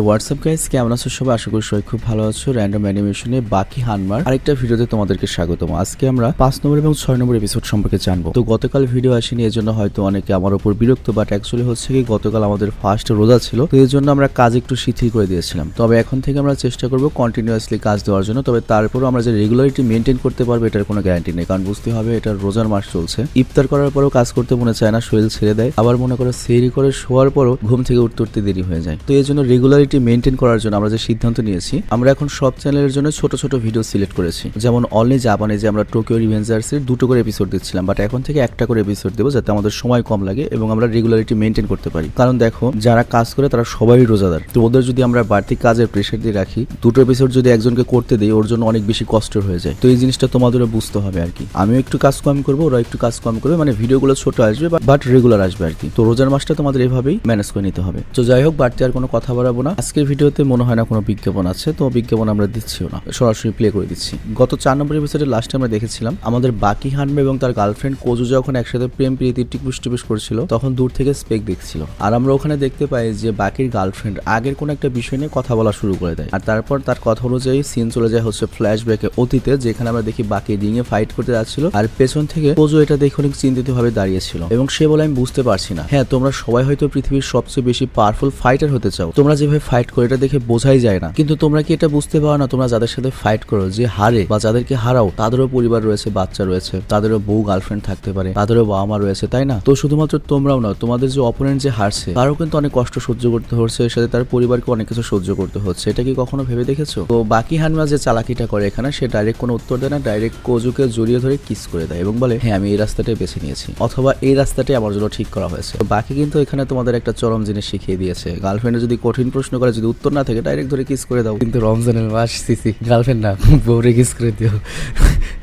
WhatsApp guys কেমন আছো সবাই? আশা করি সবাই খুব ভালো আছো। র্যান্ডম অ্যানিমেশনে বাকি হানমার। আরেকটা ভিডিওতে তোমাদেরকে স্বাগতম। আজকে আমরা পাঁচ নম্বর এবং ছয় নম্বর এপিসোড সম্পর্কে জানব। তো গতকাল ভিডিও আসেনি এর জন্য হয়তো অনেকে আমার উপর বিরক্ত বাট অ্যাকচুয়ালি হচ্ছে কি, গতকাল আমাদের ফার্স্ট রোজা ছিল। তো এর জন্য আমরা কাজ একটু শিথিল করে দিয়েছিলাম। তবে এখন থেকে আমরা চেষ্টা করব কন্টিনিউয়াসলি কাজ দেওয়ার জন্য। তবে তারপরও আমরা যে রেগুলারিটি মেনটেন করতে পারব, এটার কোনো গ্যারান্টি নেই। কারণ বুঝতে হবে, এটা রোজার মাস চলছে। ইফতার করার পরেও কাজ করতে মনে চায় না, শরীর ছেড়ে দেয়। আবার মনে করো সেরি করে শোয়ার পরও ঘুম থেকে উঠতে উঠতে দেরি হয়ে যায়। তো এই জন্য রেগুলারিটি মেনটেন করার জন্য আমরা যে সিদ্ধান্ত নিয়েছি, আমরা এখন সব চ্যানেলের জন্য ছোট ছোট ভিডিও সিলেক্ট করেছি। যেমন অনলি জাপানে যে আমরা টোকিও রিভেঞ্জার্স এর দুটো করে এপিসোড দিচ্ছিলাম বাট এখন থেকে একটা করে এপিসোড দেবো যাতে আমাদের সময় কম লাগে এবং আমরা রেগুলারিটি মেনটেন করতে পারি। কারণ দেখো, যারা কাজ করে তারা সবাই রোজাদার। তো ওদের যদি আমরা বাড়তি কাজের প্রেশার দিয়ে রাখি, দুটো এপিসোড যদি একজনকে করতে দিই, ওর জন্য অনেক বেশি কষ্টের হয়ে যায়। তো এই জিনিসটা তোমাদেরও বুঝতে হবে আর কি। আমিও একটু কাজ কম করব ওরা একটু কাজ কম করবে মানে ভিডিওগুলো ছোট আসবে বাট রেগুলার আসবে আর কি। তো রোজার মাসটা তোমাদের এভাবেই ম্যানেজ করে নিতে হবে। তো যাই হোক, বাড়তি আর কোনো কথা বাড়াবো না। আজকের ভিডিওতে মনে হয় না কোনো বিজ্ঞাপন আছে, তো বিজ্ঞাপন আমরা দিচ্ছিও না। সরাসরি প্লে করে দিচ্ছি। গত চার নম্বর এপিসোডের লাস্টে আমরা দেখেছিলাম, আমাদের বাকি হানবে এবং তার গার্লফ্রেন্ড কোজু যখন একসাথে প্রেম, প্রীতি, টিপুস টিপুস করছিল, তখন দূর থেকে স্পেক দেখছিল। আর আমরা ওখানে দেখতে পাই যে বাকির গার্লফ্রেন্ড আগের কোনো একটা বিষয় নিয়ে কথা বলা শুরু করে দেয়। আর তারপর তার কথা অনুযায়ী সিন চলে যায় হচ্ছে ফ্ল্যাশ ফ্ল্যাশব্যাকে অতীতে, যেখানে আমরা দেখি বাকি রিং এ ফাইট করতে যাচ্ছিল। আর পেছন থেকে কোজু এটা দেখে অনেক চিন্তিত ভাবে দাঁড়িয়েছিল। এবং সে বলে, আমি বুঝতে পারছি না। হ্যাঁ তোমরা সবাই হয়তো পৃথিবীর সবচেয়ে বেশি পাওয়ারফুল ফাইটার হতে চাও। তোমরা যেভাবে ফাইট করো, এটা দেখে বোঝাই যায় না। কিন্তু তোমরা কি এটা বুঝতে পারো না? তোমরা যাদের সাথে ফাইট করো, যে হারে বা যাদেরকে হারাও, তাদেরও পরিবার রয়েছে, বাচ্চা রয়েছে, তাদেরও বউ গার্লফ্রেন্ড থাকতে পারে, তাদেরও বাবা মা রয়েছে, তাই না? তো শুধুমাত্র তোমরাও না তোমাদের যে অপোনেন্ট যে হারছে, তারও কিন্তু অনেক কষ্ট সহ্য করতে হচ্ছে, এর সাথে তার পরিবারকে অনেক কিছু সহ্য করতে হচ্ছে। এটা কি কখনো ভেবে দেখেছ? তো বাকি হানমা যে চালাকিটা করে এখানে, সে ডাইরেক্ট কোনো উত্তর দেয় না ডাইরেক্ট কোজুকে জড়িয়ে ধরে কিস করে দেয় এবং বলে হ্যাঁ আমি এই রাস্তাটাই বেছে নিয়েছি। অথবা, এই রাস্তাটাই আমার জন্য ঠিক করা হয়েছে। বাকি কিন্তু এখানে তোমাদের একটা চরম জিনিস শিখিয়ে দিয়েছে। গার্লফ্রেন্ডে যদি কঠিন প্রশ্ন করে যদি উত্তর না থাকে ডাইরেক্ট ধরে কিস করে দাও। কিন্তু রমজানের মাস সিসি গার্লফ্রেন্ড না বউরে কিস করে দিও।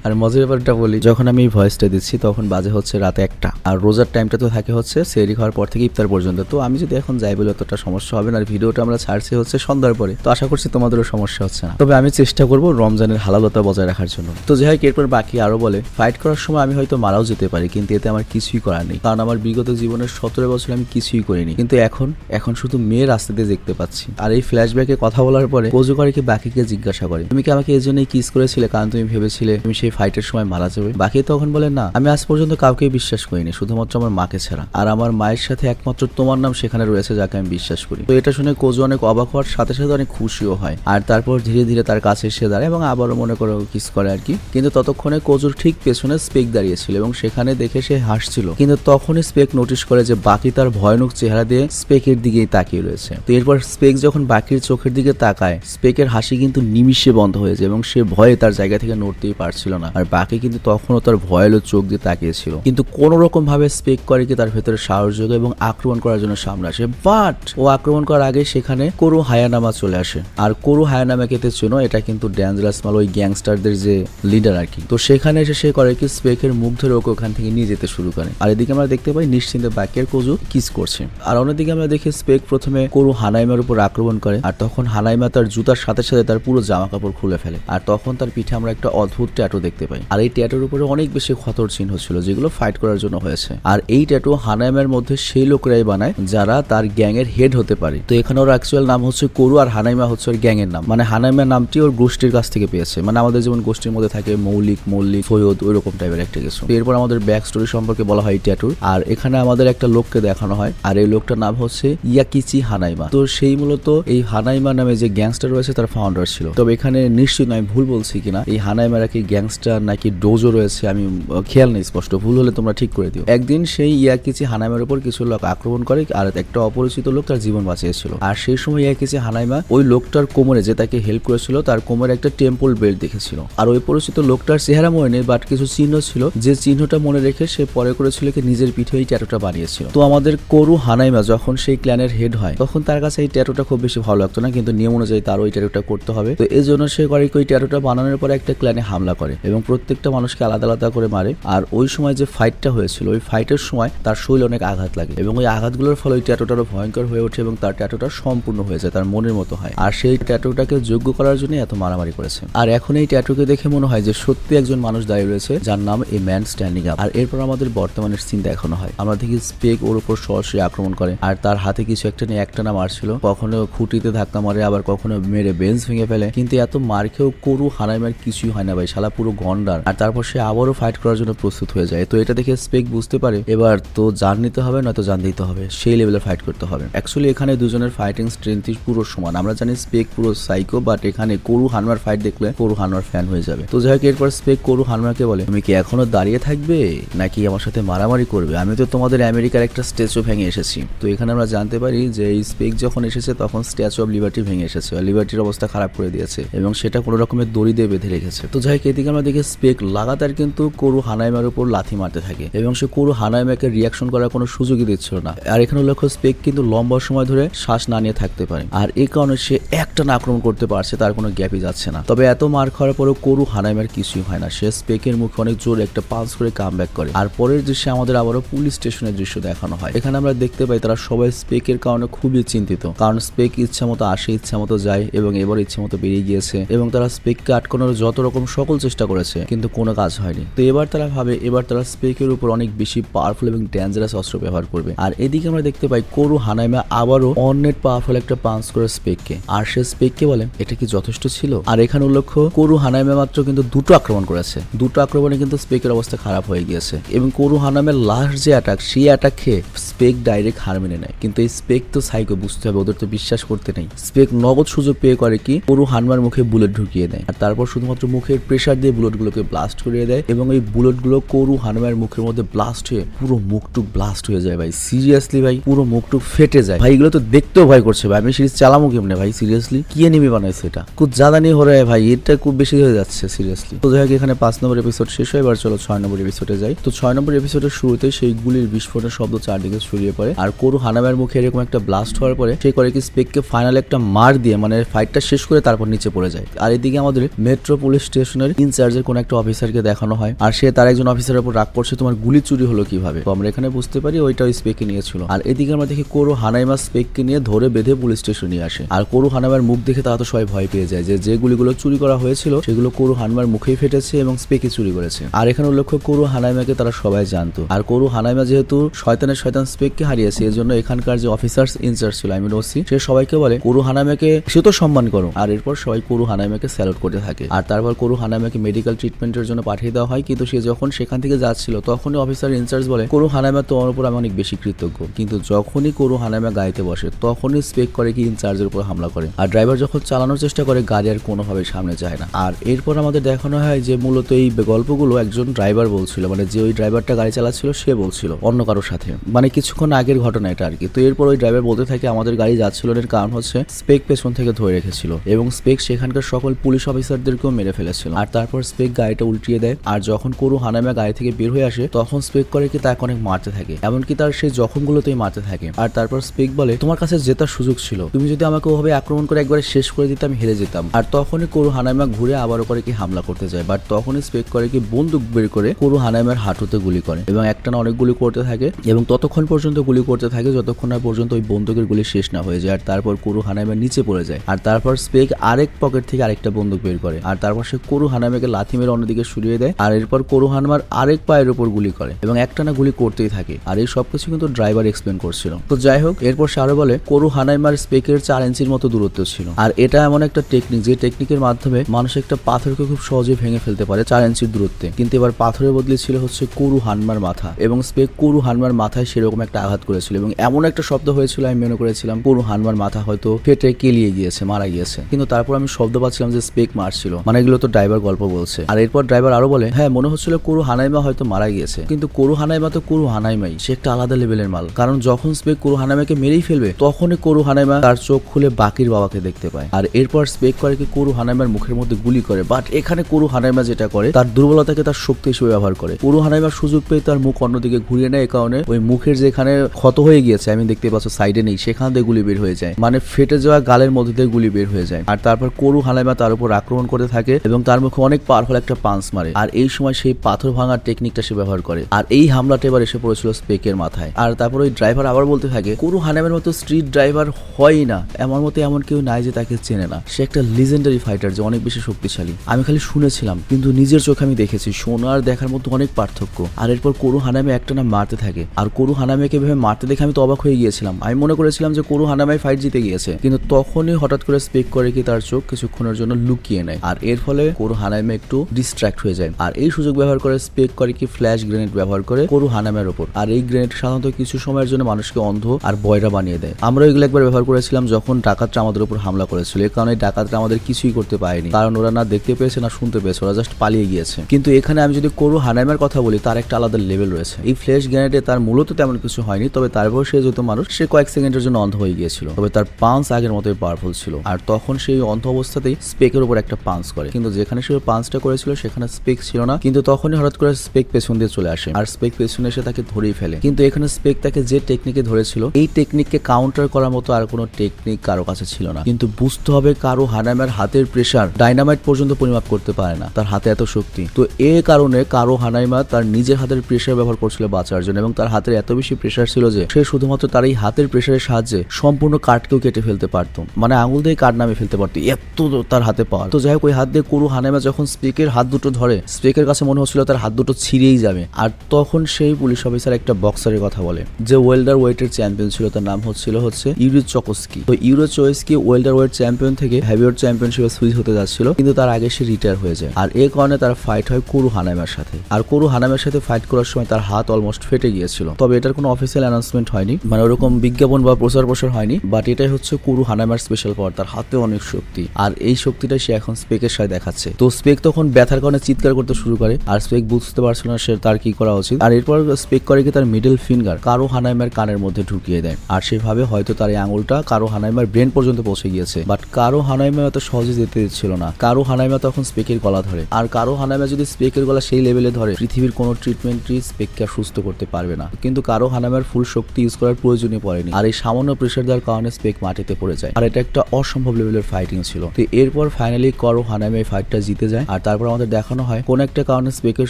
আর মজার ব্যাপারটা বলি যখন আমি এই ভয়েসটা দিচ্ছি তখন বাজে হচ্ছে রাতে একটা। আর রোজার টাইমটা তো থাকে হচ্ছে সেরি হওয়ার পর থেকে ইফতার পর্যন্ত। তো আমি যদি এখন যাই বলে অতটা সমস্যা হবে না আর ভিডিওটা আমরা ছাড়ছি হচ্ছে সন্ধ্যার পরে। তো আশা করছি তোমাদেরও সমস্যা হচ্ছে না। তবে আমি চেষ্টা করব রমজানের হালালতা বজায় রাখার জন্য। তো যাই হোক এরপর বাকি আরও বলে ফাইট করার সময় আমি হয়তো মারাও যেতে পারি কিন্তু এতে আমার কিছুই করার নেই। কারণ আমার বিগত জীবনের সতেরো বছর আমি কিছুই করিনি। কিন্তু এখন এখন শুধু মেয়ে রাস্তা দিয়ে দেখতে পাচ্ছি। আর এই ফ্ল্যাশব্যাকে কথা বলার পরে কোজু করে কি বাকিকে জিজ্ঞাসা করে। তুমি কি আমাকে এই জন্যই কিস করেছিলে? কারণ তুমি ভেবেছিলে তুমি সেই ফাইটের সময় মারা যাবে। বাকি তখন বলে, না, আমি আজ পর্যন্ত কাউকে বিশ্বাস করিনি, শুধুমাত্র আমার মাকে ছাড়া। আর আমার মায়ের সাথে একমাত্র তোমার নাম সেখানে রয়েছে যাকে আমি বিশ্বাস করি। তো এটা শুনে কোজু অনেক অবাক হওয়ার সাথে সাথে অনেক খুশিও হয়। আর তারপর ধীরে ধীরে তার কাছে এসে দাঁড়ায় এবং আবারও মনে করো কিস করে আর কি। কিন্তু ততক্ষণে কোজুর ঠিক পেছনে স্পেক দাঁড়িয়েছিল এবং সেখানে দেখে সে হাসছিল। কিন্তু তখনই স্পেক নোটিশ করে যে বাকি তার ভয়ানক চেহারা দিয়ে স্পেকের দিকেই তাকিয়ে রয়েছে। তো এরপর স্পেক যখন বাকির চোখের দিকে তাকায়, স্পেকের হাসি কিন্তু নিমিষে বন্ধ হয়ে যায় এবং সে ভয়ে তার জায়গা থেকে নড়তেই পারছিল না। আর বাকি কিন্তু তখনও তার ভয়ালো চোখ দিয়ে তাকিয়েছিল। কিন্তু কোন রকম ভাবে স্পেক করে কি তার ভেতরে সাহস যোগে এবং আক্রমণ করার জন্য সামনে আসে। বাট ও আক্রমণ করার আগে সেখানে করু হায়ানামা চলে আসে। আর করু হায়ানামা কেতে চেনো? এটা কিন্তু ড্যাঞ্জারাস মাল ওই গ্যাংস্টারদের যে লিডার আর কি। তো সেখানে এসে সে করে কি স্পেকের মুখ ধরে ওকে ওখান থেকে নিয়ে যেতে শুরু করে। আর এদিকে আমরা দেখতে পাই নিশ্চিন্তে বাকির কোজু কিস করছে। আর অন্যদিকে আমরা দেখি স্পেক প্রথমে করু হানাইমার উপর আক্রমণ করে, আর তখন হানাইমা তার জুতার সাথে সাথে তার পুরো জামা কাপড় খুলে ফেলে। আর তখন তার পিঠে আমরা একটা অদ্ভুত ট্যাটু দেখতে পাই। আর এই ট্যাটুর উপরে অনেক বেশি ক্ষতর চিহ্ন ছিল, যেগুলো ফাইট করার জন্য হয়েছে। আর এই ট্যাটু হানাইমের মধ্যে সেই লোকরাই বানায়, যারা তার গ্যাং এর হেড হতে পারে। তো এখানে ওর অ্যাকচুয়াল নাম হচ্ছে করু, আর হানাইমা হচ্ছে ওর গ্যাং এর নাম। মানে হানাইমার নামটি ওর গোষ্ঠীর কাছ থেকে পেয়েছে। মানে আমাদের যেমন গোষ্ঠীর মধ্যে থাকে মৌলিক মল্লিক সৈয়দ ওই রকম টাইপের একটা কিছু। এরপর আমাদের ব্যাক স্টোরি সম্পর্কে বলা হয় ট্যাটুর আর এখানে আমাদের একটা লোককে দেখানো হয়। আর এই লোকটার নাম হচ্ছে ইয়াকিচি হানাইমা তো সেই মূলত এই হানাইমা নামে যে গ্যাংস্টার রয়েছে তার ফাউন্ডার ছিল। তবে এখানে নিশ্চিত আমি ভুল বলছি কিনা, এই হানাইমারা কি গ্যাংস্টার নাকি ডোজো রয়েছে, আমি খেয়াল নেই স্পষ্ট, ভুল হলে তোমরা ঠিক করে দিও। একদিন সেই ইয়াকিচি হানাইমার উপর কিছু লোক আক্রমণ করে আর একটা অপরিচিত লোক তার জীবন বাঁচিয়েছিল। আর সেই সময় ইয়াকিচি হানাইমা ওই লোকটার কোমরে যে তাকে হেল্প করেছিল, তার কোমরে একটা টেম্পল বেল্ট দেখেছিল। আর ওই পরিচিত লোকটার চেহারা মনে নেই বাট কিছু চিহ্ন ছিল, যে চিহ্নটা মনে রেখে সে পরে করেছিল কি নিজের পিঠে এই ট্যাটুটা বানিয়েছিল। তো আমাদের করু হানাইমা যখন সেই ক্ল্যানের হেড হয়, তখন তার কাছে এই ট্যাটুটা খুব বেশি ভালো লাগতো না, কিন্তু নিয়ম অনুযায়ী তার ওই ট্যাটুটা করতে হবে। তো এই জন্য সে করে ওই ট্যাটুটা বানানোর পরে একটা ক্ল্যানে হামলা করে এবং প্রত্যেকটা মানুষকে আলাদা আলাদা করে মারে। আর ওই সময় যে ফাইটটা হয়েছিল, ওই ফাইটের সময় তার শরীরে অনেক আঘাত লাগে এবং ওই আঘাতগুলোর ফলে ওই ট্যাটুটারও ভয়ঙ্কর হয়ে ওঠে এবং তার ট্যাটুটা সম্পূর্ণ হয়ে যায়, তার মনের মতো হয়। আর সেই ট্যাটুটাকে যোগ্য করার জন্য এত মারামারি করেছে। আর এখন এই ট্যাটুকে দেখে মনে হয় যে সত্যি একজন মানুষ দাঁড়িয়ে রয়েছে, যার নাম এ ম্যান স্ট্যান্ডিং আপ আর এরপর আমাদের বর্তমানের সিন দেখানো হয়। আমরা দেখি স্পেক ওর উপর সরাসরি আক্রমণ করে, আর তার হাতে কিছু একটা নিয়ে একটা না মারছিল কখন খুঁটিতে ধাক্কা মারে, আবার কখনো মেরে বেঞ্চ ভেঙে ফেলে। কিন্তু এত মার খেয়েও করু হানাইমার কিছুই হয় না ভাই, শালা পুরো গন্ডার। আর তারপর সে আবারও ফাইট করার জন্য প্রস্তুত হয়ে যায়। তো এটা দেখে স্পেক বুঝতে পারে, এবার তো জান নিতে হবে, নয়তো জান দিতে হবে। সেই লেভেলে ফাইট করতে হবে। অ্যাকচুয়ালি এখানে দুজনের ফাইটিং স্ট্রেংথই পুরো সমান। আমরা জানি স্পেক পুরো সাইকো বাট এখানে করু হানমার ফাইট দেখলে করু হানমার ফ্যান হয়ে যাবে। তো যাই হোক, এরপর স্পেক করু হানমাকে বলে, তুমি কি এখনও দাঁড়িয়ে থাকবে? নাকি আমার সাথে মারামারি করবে? আমি তো তোমাদের আমেরিকার একটা স্ট্যাচু ভেঙে এসেছি। তো এখানে আমরা জানতে পারি যে এই স্পেক যখন এসেছে তখন স্ট্যাচু অফ লিবার্টি ভেঙে এসেছে আর লিবার্টির অবস্থা খারাপ করে দিয়েছে এবং সেটা কোনো রকমের দড়ি দিয়ে বেঁধে রেখেছে। তো যাই এদিকে আমরা দেখি স্পেক লাগাতার কিন্তু করু হানাইমার উপর লাথি মারতে থাকে এবং সে করু হানাইমাকে রিয়াকশন করার কোনো সুযোগই দিচ্ছিল না। আর এখানে লক্ষ্য স্পেক কিন্তু লম্বা সময় ধরে শ্বাস না নিয়ে থাকতে পারে আর এই কারণে সে একটা না আক্রমণ করতে পারছে, তার কোনো গ্যাপই যাচ্ছে না। তবে এত মার খাওয়ার পরেও করু হানাইমার কিছুই হয় না। সে স্পেকের মুখে অনেক জোর একটা পাঞ্চ করে কাম করে আর পরের দৃশ্যে আমাদের আবারও পুলিশ স্টেশনের দৃশ্য দেখানো হয়। এখানে আমরা দেখতে পাই তারা সবাই স্পেকের কারণে খুবই চিন্তিত কারণ স্পেক ইচ্ছা মতো আসে, ইচ্ছা মতো যায় এবং এবার ইচ্ছা মতো বেরিয়ে গিয়েছে এবং তারা স্পেককে আটকানোর যত রকম সকল চেষ্টা করেছে, কিন্তু কোনো কাজ হয়নি। তো এবার তারা ভাবে, এবার তারা স্পেকের উপর অনেক বেশি পাওয়ারফুল এবং ডেঞ্জারাস অস্ত্র ব্যবহার করবে। আর এদিকে আমরা দেখতে পাই করু হানাইমা আবারও অনেক পাওয়ারফুল একটা পাঞ্চ করে স্পেককে আর সে স্পেককে বলে, এটা কি যথেষ্ট ছিল? আর এখানে উল্লেখ্য, করু হানাইমা মাত্র কিন্তু দুটো আক্রমণ করেছে। দুটো আক্রমণে কিন্তু স্পেকের অবস্থা খারাপ হয়ে গিয়েছে এবং করু হানামের লাস্ট যে অ্যাটাক সেই অ্যাটাক খেয়ে স্পেক ডাইরেক্ট হার মেনে নেয়। কিন্তু এই স্পেক তো সাইকো বুঝতে হবে, ওদের তো বিশ্বাস করতে নেই। স্পেক নগদ সুযোগ পেয়ে করে কি করু হানমার মুখে বুলেট ঢুকিয়ে দেয়। আর তারপর শুধুমাত্র মুখের প্রেশার দিয়ে বুলেটগুলোকে ব্লাস্ট করিয়ে দেয় এবং এই বুলেটগুলো করু হানমার মুখের মধ্যে ব্লাস্ট হয়ে পুরো মুখটুক ব্লাস্ট হয়ে যায় ভাই। সিরিয়াসলি ভাই, পুরো মুখটুক ফেটে যায়। ভাই, এগুলো তো দেখতেও ভয় করছে ভাই। আমি সিরিজ চালামো কেমনে ভাই? সিরিয়াসলি কি এনিমি বানাইছে এটা? খুব জাদা নিয়ে হরে ভাই। এটা খুব বেশি হয়ে যাচ্ছে সিরিয়াসলি তো যাই হোক, এখানে পাঁচ নম্বর এপিসোড শেষ হয়। এবার চলো ছয় নম্বর এপিসোডে যাই। তো ছয় নম্বর এপিসোডের শুরুতে সেই গুলির বিস্ফোরণের শব্দ চারদিকে ছড়িয়ে পড়ে। আর করু হানামের মুখে এরকম একটা ব্লাস্ট হওয়ার পরে সে করে কি স্পেককে ফাইনাল একটা মার দিয়ে মানে ফাইটটা শেষ করে তারপর নিচে পড়ে যায়। আর এদিকে আমাদের মেট্রো পুলিশ স্টেশনের ইনচার্জের কোন একটা অফিসারকে দেখানো হয়, আর সে তার একজন অফিসারের উপর রাগ করছে, তোমার গুলি চুরি হলো কীভাবে? তো আমরা এখানে বুঝতে পারি ওইটা ওই স্পেকে নিয়েছিল। আর এদিকে আমরা দেখি কোরু হানাইমা স্পেককে নিয়ে ধরে বেঁধে পুলিশ স্টেশনে আসে। আর কোরু হানাইমার মুখ দেখে তারা তো সবাই ভয় পেয়ে যায় যে যে গুলিগুলো চুরি করা হয়েছিল, সেগুলো কোরু হানমার মুখেই ফেটেছে এবং স্পেকে চুরি করেছে। আর এখানে উল্লেখ্য কোরু হানাইমাকে তারা সবাই জানতো। আর কোরু হানাইমা যেহেতু শয়তানের শয়তান স্পেককে হারিয়েছে এর জন্য এখানকার যে অফিসার্স ইনচার্জ ছিল আই মিন ওসি সে সবাইকে বলে, কোরু হানাইমাকে সে তো সম্মান করো আর এরপর সবাই কোরু হানাইমাকে স্যালুট করতে থাকে। আর তারপর কোরু হানাইমাকে মেডিকেল ট্রিটমেন্টের জন্য পাঠিয়ে দেওয়া হয়। কিন্তু সে যখন সেখান থেকে যাচ্ছিল, তখনই অফিসার ইনচার্জ বলে, কোরু হানাইমা তোমার উপর আমি অনেক বেশি কৃতজ্ঞ। কিন্তু যখনই কোরু হানাইমা গাড়িতে বসে, তখনই স্পেক করে কি ইনচার্জের উপর হামলা করে। আর ড্রাইভার যখন চালানোর চেষ্টা করে, গাড়ি আর কোনোভাবে সামনে যায় না। আর এরপর আমাদের দেখানো হয় যে, মূলত এই গল্পগুলো একজন ড্রাইভার বলছিল। মানে যে ওই ড্রাইভারটা গাড়ি চালাচ্ছিল, সে বলছিল অন্য কারোর সাথে। মানে কিছুক্ষণ আগের ঘটনা এটা আর কি। তো এরপর ওই ড্রাইভার বলতে থাকে, আমাদের গাড়ি যাচ্ছিল কারণ হচ্ছে স্পেক পেছন থেকে ধরে রেখেছিল এবং স্পেক সেখানকার সকল পুলিশ অফিসারদেরকেও মেরে ফেলেছিল। আর তারপর স্পেক গাড়িটা উল্টিয়ে দেয়, আর যখন করু হানামা গাড়ি থেকে বের হয়ে আসে, তখন স্পেক করে কি তাকে অনেক মারতে থাকে। এমনকি তার সেই জখমগুলোতেই মারতে থাকে। আর তারপর স্পেক বলে, তোমার কাছে জেতার সুযোগ ছিল। তুমি যদি আমাকে ওভাবে আক্রমণ করে একবারে শেষ করে দিতে, আমি হেরে যেতাম। আর তখনই করু হানামা ঘুরে আবার করে কি হামলা করতে যায়। বাট তখনই স্পেক করে কি বন্দুক বের করে করু হানাইমার হাঁটুতে গুলি করে এবং একটানা অনেক গুলি করতে থাকে এবং ততক্ষণ পর্যন্ত গুলি করতে থাকে, যতক্ষণ না পর্যন্ত ওই বন্দুকের গুলি শেষ না হয়ে যায়, আর তারপর করু হানাইমার নিচে পড়ে যায়। আর তারপর স্পেক আরেক পকেট থেকে আরেকটা বন্দুক বের করে। আর তারপর সে করু হানাইমাকে লাথি মেরে অন্যদিকে সরিয়ে দেয়, আর এরপর করু হানামার আরেক পায়ের উপর গুলি করে এবং একটানা গুলি করতেই থাকে। আর এই সবকিছু কিন্তু ড্রাইভার এক্সপ্লেন করছিল। তো যাই হোক, এরপর সে আরও বলে, করু হানাইমার স্পেকের চার ইঞ্চির মতো দূরত্ব ছিল। আর এটা এমন একটা টেকনিক যে টেকনিকের মাধ্যমে মানুষ একটা পাথরকে খুব সহজে ভেঙে ফেলতে পারে চার ইঞ্চির দূরত্বে। কিন্তু এবার পাথরের বদলে ছিল হচ্ছে করু হানমার মাথা। এবং স্পেক করু হানমার মাথায় সেরকম একটা আঘাত করেছিল। এবং এমন একটা শব্দ হয়েছিল, আমি মনে করেছিলাম, করু হানমার মাথা হয়তো ফেটে কেলিয়ে গিয়েছে, মারা গিয়েছে। কিন্তু তারপর আমি শব্দ পাচ্ছিলাম যে স্পেক মারছিল। মানে এগুলো তো ড্রাইভার গল্প বলছে। আর এরপর ড্রাইভার আরও বলে হ্যাঁ মনে হচ্ছিল করু হানাইমা হয়তো মারা গিয়েছে। কিন্তু করু হানাইমা তো করু হানাইমাই। সে একটা আলাদা লেভেলের মাল। কারণ যখন স্পেক করু হানাইমাকে মেরেই ফেলবে, তখনই করু হানাইমা তার চোখ খুলে বাকির বাবাকে দেখতে পায়। আর এরপর স্পেক করে কি করু হানাইমার মুখের মধ্যে গুলি করে। বাট এখানে করু হানাইমা যেটা করে, তার দুর্বলতাকে তার শক্তি হিসেবে ব্যবহার করে। করু হানাইমার সুযোগ পেয়ে তার মুখ অন্যদিকে ঘুরিয়ে নেয়। এ কারণে ওই মুখের যেখানে ক্ষত হয়ে গিয়েছে, আমি দেখতে পাচ্ছ সাইডে নেই, সেখান দিয়ে গুলি বের হয়ে যায়। মানে ফেটে যাওয়া গালের মধ্যে দিয়ে গুলি বের হয়ে যায়। আর তারপর করু হানাইমা তার উপর আক্রমণ করতে থাকে এবং তার মুখে অনেক পাওয়ারফুল একটা পাঞ্চ মারে। আর এই সময় সেই পাথর ভাঙার টেকনিকটা সে ব্যবহার করে। আর এই হামলাটা এবার এসে পড়েছিল স্পেকের মাথায়। আর তারপর ওই ড্রাইভার আবার বলতে থাকে, করু হানামের মতো স্ট্রিট ড্রাইভার হয়ই না। এমন মতো এমন কেউ নাই যে তাকে চেনে না। সে একটা লিজেন্ডারি ফাইটার যে অনেক বেশি শক্তিশালী। আমি খালি শুনেছিলাম, কিন্তু নিজের চোখে আমি দেখেছি। শোনার দেখার মধ্যে অনেক পার্থক্য। আর এরপর করু হানামে একটা না মারতে থাকে। আর করু হানামেকে ভেবে মারতে দেখে আমি তো অবাক হয়ে গিয়েছিলাম। আমি মনে করেছিলাম যে করু হানামে হানামাই ফাইট জিতে গিয়েছে। কিন্তু তখনই হঠাৎ করে স্পেক করে কি তার চোখ কিছুক্ষণের জন্য লুকিয়ে নেয়। আর এর ফলে কোরু হানাইমা একটু ডিস্ট্রাক্ট হয়ে যায়। আর এই সুযোগ ব্যবহার করে স্পেক করে কি ফ্ল্যাশ গ্রেনেড ব্যবহার করে কোরু হানামের ওপর আর এই গ্রেনেড সাধারণত কিছু সময়ের জন্য মানুষকে অন্ধ আর বয়রা বানিয়ে দেয়। আমরা এগুলো একবার ব্যবহার করেছিলাম যখন ডাকাতরা আমাদের উপর হামলা করেছিল। এই কারণে ডাকাতরা আমাদের কিছুই করতে পারেনি। কারণ ওরা না দেখতে পেয়েছে, না শুনতে পেয়েছে। ওরা জাস্ট পালিয়ে গিয়েছে। কিন্তু এখানে আমি যদি কোরু হানাইমের কথা বলি, তার একটা আলাদা লেভেল রয়েছে। এই ফ্ল্যাশ গ্রেনেডে তার মূলত তেমন কিছু হয়নি। তবে তারপর সে যেহেতু মানুষ, সে কয়েক সেকেন্ডের জন্য অন্ধ হয়ে গিয়েছিল তবে তার পাঞ্চ আগের মতোই পাওয়ারফুল ছিল। আর তখন সেই অন্ধ অবস্থাতেই স্পেকের উপর একটা পাঞ্চ করে। কিন্তু যেখানে সে পাঞ্চটা করেছিল, সেখানে স্পেক ছিল না। কিন্তু তখনই হঠাৎ করে স্পেক পেছন দিয়ে চলে আসে। আর স্পেক পেছনে এসে তাকে ধরেই ফেলে। কিন্তু এখানে স্পেক তাকে যে টেকনিকে ধরেছিল, এই টেকনিককে কাউন্টার করার মতো আর কোনো টেকনিক কারও কাছে ছিল না। কিন্তু বুঝতে হবে কারও হানামের হাতের প্রেসার ডাইনামাইট পর্যন্ত পরিমাপ করতে পারে না। তার হাতে এত শক্তি। তো এ কারণে কারও হানাইমা তার নিজের হাতের প্রেসার ব্যবহার করছিল বাঁচার জন্য। এবং তার হাতের এত বেশি প্রেসার ছিল যে, সে শুধুমাত্র তার এই হাতের প্রেসারের সাহায্যে সম্পূর্ণ কাঠকেও কেটে ফেলতে পারতো মানে আঙুল দিয়ে কাঠ নামে ফেলতে পারতো। এত তার হাতে পাওয়ার। তো যাই হোক, ওই হাত দিয়ে কুরু হানাইমা যখন স্পেকের হাত দুটো ধরে, স্পেকের কাছে মনে হচ্ছিল তার হাত দুটো ছিঁড়েই যাবে। আর তখন সেই পুলিশ অফিসার একটা বক্সারের কথা বলে, যে ওয়েল্ডার ওয়েটের চ্যাম্পিয়ন ছিল। তার নাম হচ্ছিল হচ্ছে ইউরো চকস্কি। তো ইউরো চয়েসকি ওয়েল্ডার ওয়েট চ্যাম্পিয়ন থেকে হেভিওয়েট চ্যাম্পিয়নশিপে সুইচ হতে যাচ্ছিল, কিন্তু তার আগে সে রিটায়ার হয়ে যায়। আর এ কারণে তার ফাইট হয় কুরু হানাইমার সাথে। আর কুরু হানাইমার সাথে ফাইট করার সময় তার হাত অলমোস্ট ফেটে গিয়েছিল। তবে এটার কোনো অফিসিয়াল অ্যানাউন্সমেন্ট হয়নি। মানে ওরকম বিজ্ঞাপন বা প্রচার প্রসার হয়নি। বাট এটাই হচ্ছে কুরু হানাইমার স্পেশাল পাওয়ার তার হাতে অনেক শক্তি। আর এই শক্তিটা সে এখন স্পেকের সাথে দেখাচ্ছে। তো স্পেক তখন ব্যথার কারণে চিৎকার করতে শুরু করে, আর স্পেক বুঝতে পারছিল না সে তার কি করা উচিত। আর এরপর স্পেক করে কি তার মিডল ফিঙ্গার কারও হানাইমার কানের মধ্যে ঢুকিয়ে দেয়। আর সেভাবে হয়তো তার এই আঙুলটা কারও হানাইমার ব্রেন পর্যন্ত পৌঁছে গিয়েছে। বাট কারও হানাইমা এত সহজে যেতে দিচ্ছিল না। কারও হানাইমা তখন স্পেকের গলা ধরে। আর কারও হানাইমা যদি স্পেকের গলা সেই লেভেলে ধরে, পৃথিবীর কোনো ট্রিটমেন্টই স্পেককে সুস্থ করতে পারবে না। কিন্তু কারও হানাইমার ফুল শক্তি ইউজ করার প্রয়োজনই পড়েনি। আর এই সামান্য প্রেশার দেওয়ার কারণে স্পেক মাটিতে পড়ে যায়। আর এটা একটা অসম্ভব লেভেলের ফাইটিং ছিল। তো এরপর ফাইনালি করো হানাইমা এই ফাইটটা জিতে যায়। আর তারপর আমাদের দেখানো হয়, কোন একটা কারণে স্পেকের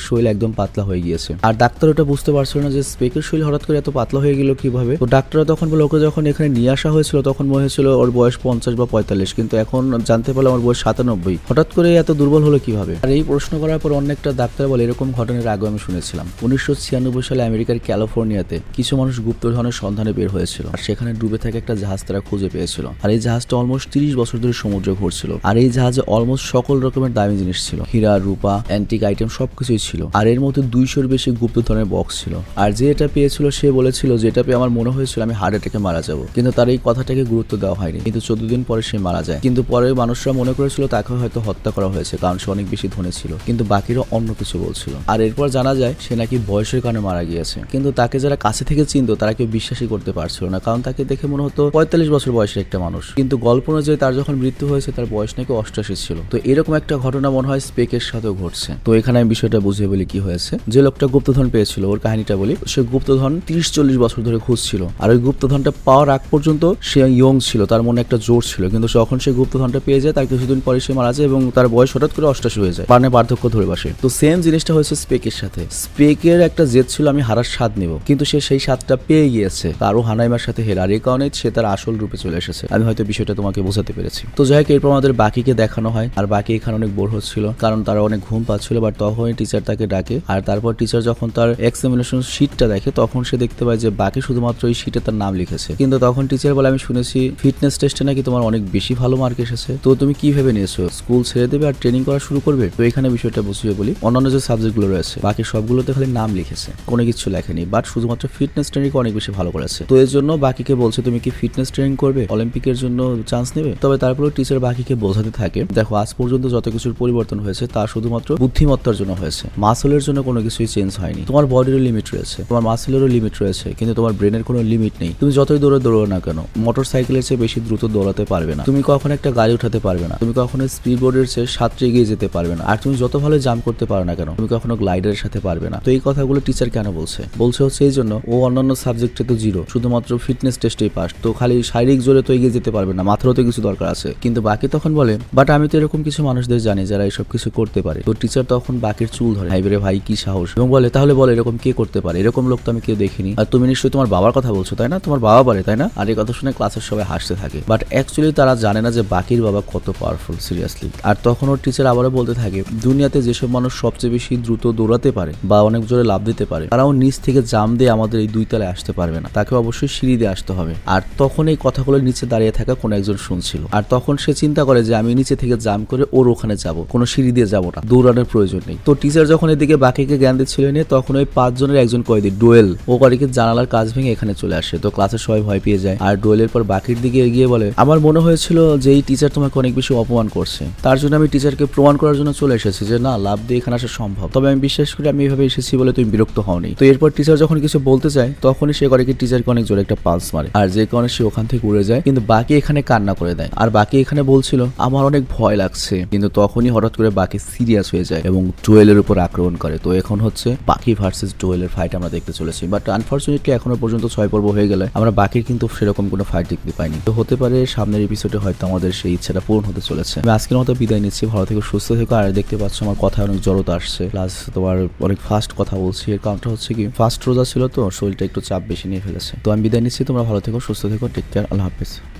শরীর একদম পাতলা হয়ে গিয়েছে। আর ডাক্তার ওটা বুঝতে পারছিল না যে স্পেকের শরীর হঠাৎ করে এত পাতলা হয়ে গেল কীভাবে। তো ডাক্তাররা তখন বলে ওকে যখন এখানে নিয়ে আসা হয়েছিল, তখন মনে হয়েছিল ওর বয়স পঞ্চাশ বা পঁয়তাল্লিশ। কিন্তু এখন জানতে পারলাম ওর বয়স সাতানব্বই। হঠাৎ করে এত দুর্বল হলো কীভাবে? আর এই প্রশ্ন করার পর অন্য একটা ডাক্তার বলে, এরকম ঘটনার আগে আমি শুনেছিলাম। উনিশশো ছিয়ানব্বই সালে আমেরিকার ক্যালিফোর্নিয়াতে কিছু মানুষ গুপ্তধনের সন্ধানে বের হয়েছিল। আর সেখানে ডুবে থাকে একটা জাহাজ তারা খুঁজে পেয়েছিল। আর এই জাহাজটা অলমোস্ট তিরিশ বছর ধরে সমুদ্রে ঘুরছিল। আর এই জাহাজে অলমোস্ট সকল রকমের দামি জিনিস ছিল। হীরা, রূপা অ্যান্টিক আইটেম সবকিছুই ছিল। আর এর মধ্যে দুইশোর বেশি গুপ্তধনের বক্স ছিল। আর যে এটা পেয়েছিল, সে বলেছিল যে এটা পেয়ে আমার মনে হয়েছিল আমি হার্ট অ্যাটাকে মারা যাব। কিন্তু তার এই কথাটাকে গুরুত্ব দেওয়া হয়নি। কিন্তু চোদ্দ দিন পরে সে মারা যায়। কিন্তু পরে মানুষরা মনে করেছিল তাকে হয়তো হত্যা করা হয়েছে, কারণ সে অনেক বেশি ধনী ছিল। কিন্তু বাকিরা অন্য কিছু বলছিল। আর এরপর জানা যায়, সে নাকি বয়সের কারণে মারা গিয়েছে। কিন্তু তাকে যারা কাছে থেকে চিনত, তারা কেউ বিশ্বাসই করতে পারছিল না। কারণ তাকে দেখে মনে হতো পঁয়তাল্লিশ বছর বয়সের একটা মানুষ। কিন্তু গল্প অনুযায়ী তার যখন মৃত্যু হয়েছে, তার বয়স নাকি অষ্টাশি ছিল। তো এরকম একটা ঘটনা মনে হয় স্পেকের সাথেও ঘটছে। তো এখানে আমি বিষয়টা বুঝিয়ে বলি কি হয়েছে। যে লোকটা গুপ্তধন পেয়েছিল, ওর কাহিনীটা বলি, সে গুপ্তধন তিরিশ চল্লিশ বছর ধরে খুঁজছিল। আর ওই গুপ্তধনটা পাওয়ার আগ পর্যন্ত সে ইয়ং ছিল, তার মনে একটা জোর ছিল। কিন্তু যখন সে গুপ্তধনটা পেয়ে যায়, তার কিছুদিন পরে সে মারা যায় এবং তার বয়স হঠাৎ করে অষ্টাশি হয়ে যায়। মানে পার্থক্য ধরে বসে। তো সেম জিনিসটা হয়েছে স্পেকের সাথে। স্পেকের একটা জেদ ছিল, আমি হারার স্বাদ নেব। কিন্তু সে সেই স্বাদটা পেয়ে গিয়েছে। কারও হানাইমার সাথে হের আর এই কারণে সে তার আসল রূপে চলে এসেছে। আমি হয়তো বিষয়টা তোমাকে বোঝাতে পেরেছি। তো যাই হোক, এরপর আমাদের বাকিকে দেখানো হয়, আর বাকি এখানে অনেক বোর হচ্ছিল, কারণ তারা অনেক ঘুম পাচ্ছিল বাট তখনই টিচার তাকে ডাকে, আর তারপর টিচার যখন তার এক্সামিনেশন শিটটা দেখে, তখন সে দেখতে পায় যে বাকি শুধুমাত্র ওই শিটে তার নাম লিখেছে। কিন্তু তখন টিচার বলে, আমি শুনেছি ফিটনেস টেস্টে নাকি তোমার অনেক বেশি ভালো মার্ক এসেছে। তো তুমি কি ভেবে নিয়েছো? স্কুল ছেড়ে দেবে আর ট্রেনিং করা শুরু করবে? তো এখানে বিষয়টা বুঝিয়ে বলি, অন্যান্য যে সাবজেক্টগুলো রয়েছে, বাকি সবগুলোতে খালি নাম লিখেছে, কোনো কিছু লেখেনি বাট শুধুমাত্র ফিটনেস ট্রেনিং অনেক বেশি ভালো করেছে। তো এর জন্য বাকিকে বলছে, তুমি কি ফিটনেস ট্রেনিং করবে অলিম্পিকের জন্য চান্স নেবে। তবে তারপরেও টিচার বাকিকে বোঝাতে থাকে, দেখো, আজ পর্যন্ত যত কিছুর পরিবর্তন হয়েছে, তা শুধুমাত্র বুদ্ধিমত্তার জন্য হয়েছে। মাসলের জন্য কোনো কিছুই চেঞ্জ হয়নি। তোমার বডিরও লিমিট রয়েছে, তোমার মাসেলেরও লিমিট রয়েছে, কিন্তু তোমার ব্রেনের কোনো লিমিট নেই। তুমি যতই দৌড়ে দৌড়ো না কেন মোটর সাইকেলের চেয়ে বেশি দ্রুত দৌড়াতে পারবে না। তুমি কখনো একটা গাড়ি উঠাতে পারবে না। তুমি কখনো স্পিড বোর্ডের চেয়ে সাতটা এগিয়ে যেতে পারবে না। আর তুমি যত ভালো জাম্প করতে পারো না কেন, তুমি কখনো গ্লাইডারের সাথে পারবে না। তো এই কথাগুলো টিচার কেন বলছে? বলছে হচ্ছে এই জন্য, ও অন্যান্য সাবজেক্টে তো জিরো শুধুমাত্র ফিটনেস টেস্টেই পাস তো খালি শারীরিক জোরে তো এগিয়ে যেতে পারবে না, মাথারও তো কিছু দরকার আছে। কিন্তু বাকি তখন বলে, বাট আমি তো এরকম কিছু মানুষদের জানি যারা এসব কিছু করতে পারে। তো টিচার তখন বাকির চুল ধরে ভাইরে ভাই, কি সাহস? এবং বলে, তাহলে বলে এরকম কে করতে পারে? এরকম লোক তো আমি কেউ দেখিনি। আর তুমি নিশ্চয়ই তোমার বাবার কথা বলছো, তাই না? তোমার বাবা পারে তাই না? আর এই কথা শুনে ক্লাসের সবাই হাসতে থাকে। বাট অ্যাকচুয়ালি তারা জানে না যে বাকির বাবা কত পাওয়ারফুল সিরিয়াসলি আর তখন ওর টিচার আবারও বলতে থাকে, দুনিয়াতে যেসব মানুষ সবচেয়ে বেশি দ্রুত দৌড়াতে পারে বা অনেক জোরে লাভ দিতে পারে, তারাও নিচ থেকে জাম দিয়ে আমাদের এই দুই তলায় আসতে পারবে না। তাকে অবশ্যই সিঁড়ি দিয়ে আসতে হবে। আর তখন তখন এই কথাগুলো নিচে দাঁড়িয়ে থাকা কোনো একজন শুনছিল। আর তখন সে চিন্তা করে যে, আমি নিচে থেকে জাম করে ওর ওখানে যাব, কোনো সিঁড়ি দিয়ে যাব না। দৌড়ানোর প্রয়োজন নেই। তো টিচার যখন এদিকে বাকিকে জ্ঞান দিচ্ছিল নিয়ে, তখন ওই পাঁচজনের একজন কয়েদি ডোয়েল। ও বাড়িকে জানালার কাজ ভেঙে এখানে চলে আসে। তো ক্লাসে সবাই ভয় পেয়ে যায়। আর ডোয়েলের পর বাকির দিকে এগিয়ে বলে, আমার মনে হয়েছিল যে, এই টিচার তোমাকে অনেক বেশি অপমান করছে। তার জন্য আমি টিচারকে প্রমাণ করার জন্য চলে এসেছি যে, না, লাভ দিয়ে এখানে আসা সম্ভব। তবে আমি বিশ্বাস করি আমি এভাবে এসেছি বলে তুমি বিরক্ত হওনি। তো এরপর টিচার যখন কিছু বলতে চায়, তখনই সে করে কি টিচারকে অনেক জোরে একটা পালস মারে। আর যে কারণে সে ওখান থেকে উড়ে যায়, কিন্তু বাকি এখানে কান্না করে দেয়। আর বাকি এখানে বলছিল, আমার অনেক ভয় লাগছে। কিন্তু তখনই হঠাৎ করে বাকি সিরিয়াস হয়ে যায় এবং ডোয়েলের উপর আক্রমণ করে। তো এখন হচ্ছে বাকি ভার্সেস ডোয়েলের ফাইট আমরা দেখতে চলেছি। বাট আনফর্চুনেটলি এখনও পর্যন্ত ছয় পর্ব হয়ে গেলে আমরা বাকির কিন্তু সেরকম কোনো ফাইট দেখতে পাইনি। তো হতে পারে সামনের এপিসোডে হয়তো আমাদের সেই ইচ্ছাটা পূরণ হতে চলেছে। আমি আজকের মতো বিদায় নিচ্ছি। ভালো থেকে, সুস্থ থেকে। আর দেখতে পাচ্ছ আমার কথা অনেক জড়তা আসছে। প্লাস তোমার অনেক ফাস্ট কথা বলছি। এর কারণটা হচ্ছে কি ফাস্ট রোজা ছিল তো, শরীরটা একটু চাপ বেশি নিয়ে ফেলেছে। তো আমি বিদায় নিচ্ছি। তোমরা ভালো থেকো, সুস্থ থেকো টেক কেয়ার আল্লাহ হাফিজ।